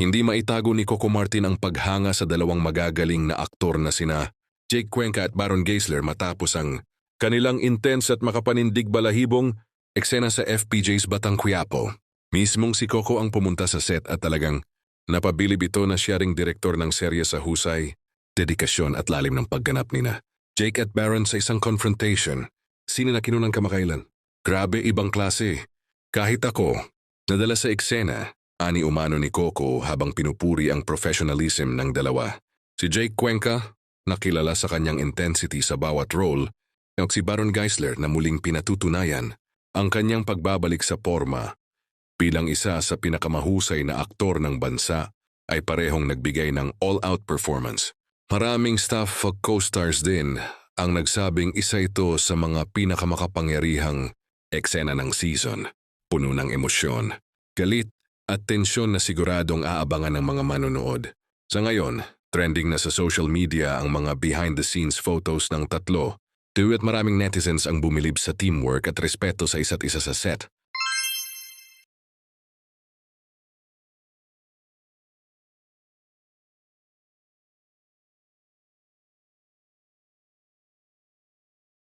Hindi maitago ni Coco Martin ang paghanga sa dalawang magagaling na aktor na sina Jake Cuenca at Baron Geisler matapos ang kanilang intense at makapanindig balahibong eksena sa FPJ's Batang Quiapo. Mismong si Coco ang pumunta sa set at talagang napabilib ito na siya ring direktor ng serye sa husay, dedikasyon at lalim ng pagganap nina. Jake at Baron sa isang confrontation. Sino na kinunang kamakailan? Grabe ibang klase. Kahit ako, nadala sa eksena, ani umano ni Coco habang pinupuri ang professionalism ng dalawa. Si Jake Cuenca, nakilala sa kanyang intensity sa bawat role, at si Baron Geisler na muling pinatutunayan ang kanyang pagbabalik sa forma bilang isa sa pinakamahusay na aktor ng bansa ay parehong nagbigay ng all-out performance. Maraming staff of co-stars din ang nagsabing isa ito sa mga pinakamakapangyarihang eksena ng season. Puno ng emosyon, galit at tensyon na siguradong aabangan ng mga manonood. Sa ngayon, trending na sa social media ang mga behind-the-scenes photos ng tatlo Tuwit maraming netizens ang bumilib sa teamwork at respeto sa isa't isa sa set.